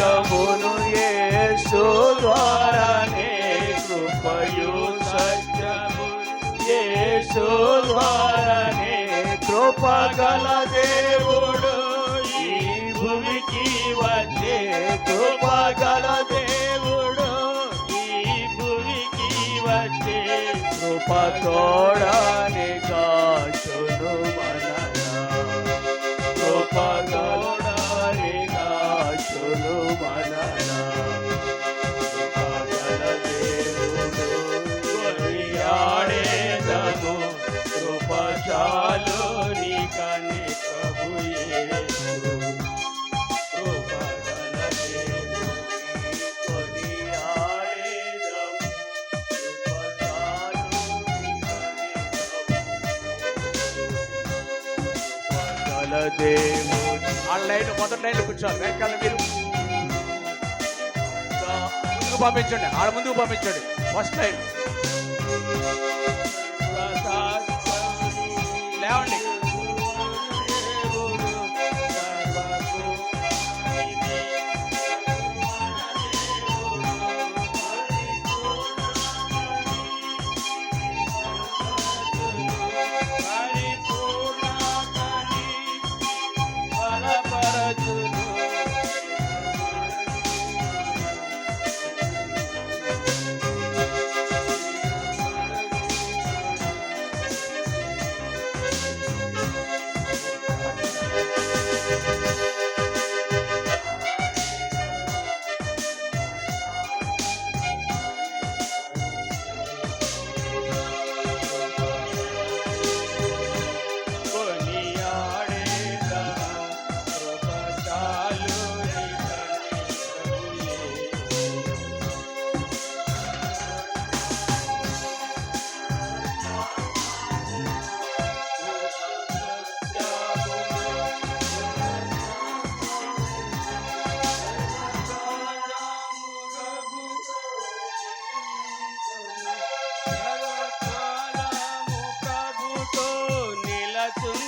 మార్గమును యేసు ద్వారానే కృపయు సత్యము. యేసు ద్వారానే కృపగల దేవుడు. ఈ భూమికి వచ్చే కృపగల దేవుడు. ఈ భూమికి వచ్చే కృప తోడని కృపగల దేవుడు. ఆ లైన్ మొదటి లైన్ కూర్చోవాలి వెనకాల మీరు. ముందుకు పంపించండి. ఆడ ముందుకు పంపించండి. ఫస్ట్ లైన్ లేవండి.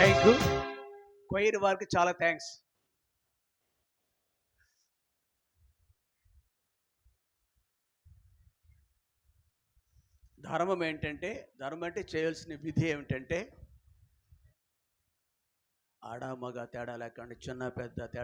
Thank you. కొయిర్ వారికి చాలా థ్యాంక్స్. ధర్మం ఏంటంటే ధర్మం అంటే చేయాల్సిన విధి ఏమిటంటే ఆడ మగ తేడా లేకుండా చిన్న పెద్ద తేడా